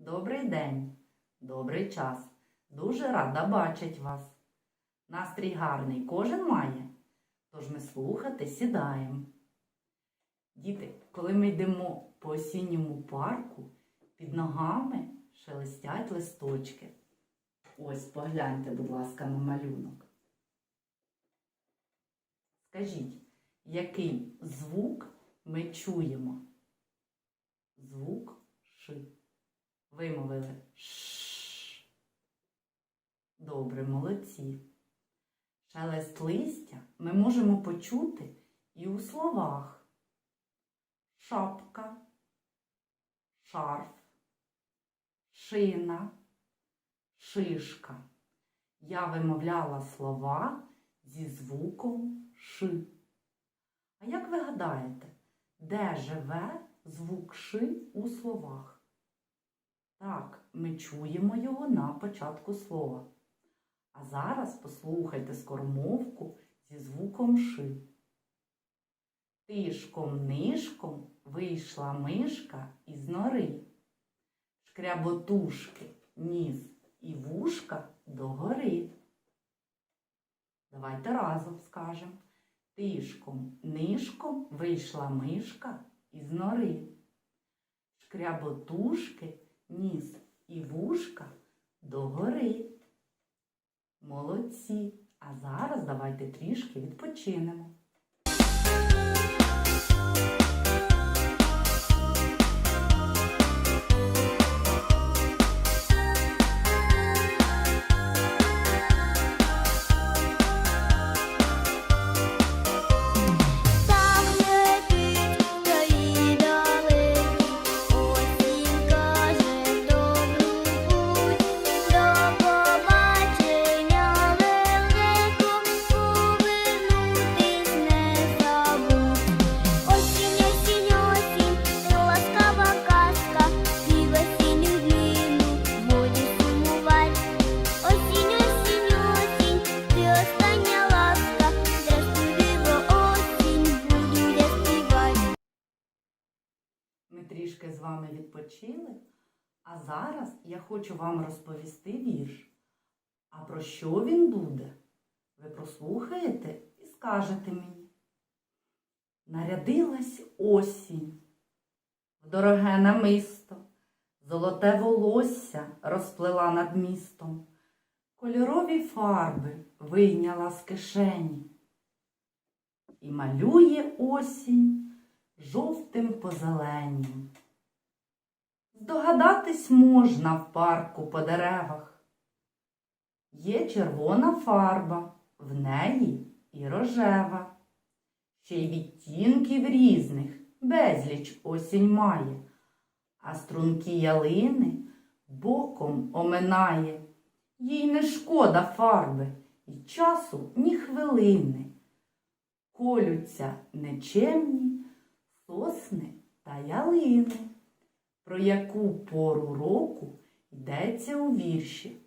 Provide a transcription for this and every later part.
Добрий день, добрий час. Дуже рада бачить вас. Настрій гарний кожен має, тож ми слухати сідаємо. Діти, коли ми йдемо по осінньому парку, під ногами шелестять листочки. Ось погляньте, будь ласка, на малюнок. Скажіть, який звук ми чуємо? Звук Ш. Вимовили Ш. Добре, молодці. Шелест листя ми можемо почути і у словах. Шапка, шарф, шина, шишка. Я вимовляла слова зі звуком Ш. А як ви гадаєте, де живе звук Ш у словах? Так, ми чуємо його на початку слова. А зараз послухайте скоромовку зі звуком Ш. Тишком-нишком вийшла мишка із нори. Шкряботушки, ніс і вушка догори. Давайте разом скажемо. Тишком, нишком вийшла мишка із нори. Шкряботушки, ніс і вушка догори. Молодці. А зараз давайте трішки відпочинемо. Трішки з вами відпочили, а зараз я хочу вам розповісти вірш. А про що він буде? Ви прослухаєте і скажете мені. Нарядилась осінь в дороге намисто, золоте волосся розплела над містом, кольорові фарби вийняла з кишені і малює осінь жовтим позеленням. Здогадатись можна в парку по деревах. Є червона фарба, в неї і рожева. Ще й відтінків різних безліч осінь має, а струнки ялини боком оминає. Їй не шкода фарби, і часу ні хвилини. Колються нечемні сосни та ялини, про яку пору року йдеться у вірші.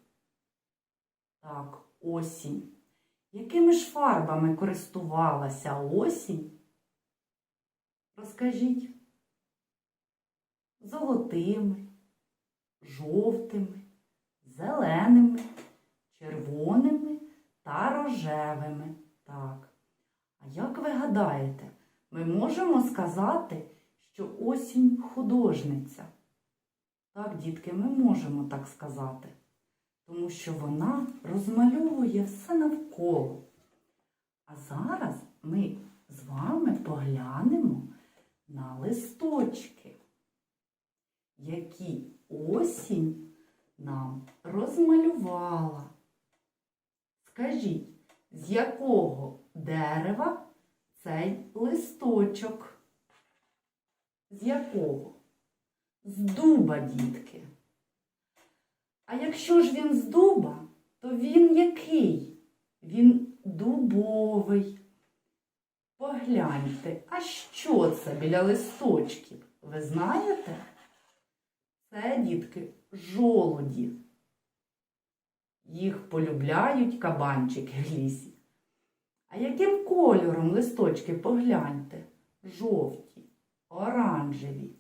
Так, осінь. Якими ж фарбами користувалася осінь? Розкажіть. Золотими, жовтими, зеленими, червоними та рожевими. Так. А як ви гадаєте, ми можемо сказати, що осінь художниця? Так, дітки, ми можемо так сказати, тому що вона розмальовує все навколо. А зараз ми з вами поглянемо на листочки, які осінь нам розмалювала. Скажіть, з якого дерева цей листочок? З якого? З дуба, дітки. А якщо ж він з дуба, то він який? Він дубовий. Погляньте, а що це біля листочків? Ви знаєте? Це, дітки, жолуді. Їх полюбляють кабанчики в лісі. А яким кольором листочки погляньте? Жовті, оранжеві,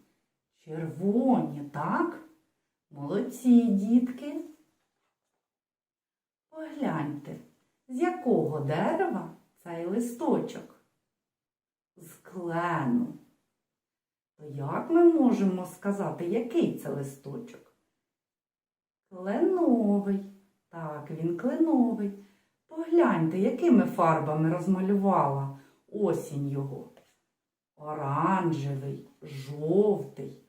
червоні, так? Молодці, дітки. Погляньте, з якого дерева цей листочок? З клену. То як ми можемо сказати, який це листочок? Кленовий. Так, він кленовий. Погляньте, якими фарбами розмалювала осінь його. Оранжевий, жовтий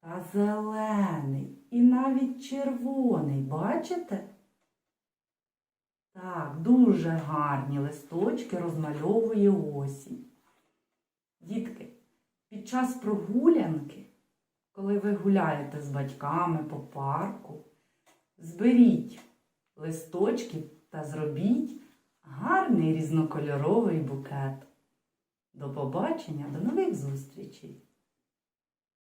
та зелений і навіть червоний. Бачите? Так, дуже гарні листочки розмальовує осінь. Дітки, під час прогулянки, коли ви гуляєте з батьками по парку, зберіть листочки та зробіть гарний різнокольоровий букет. До побачення, до нових зустрічей!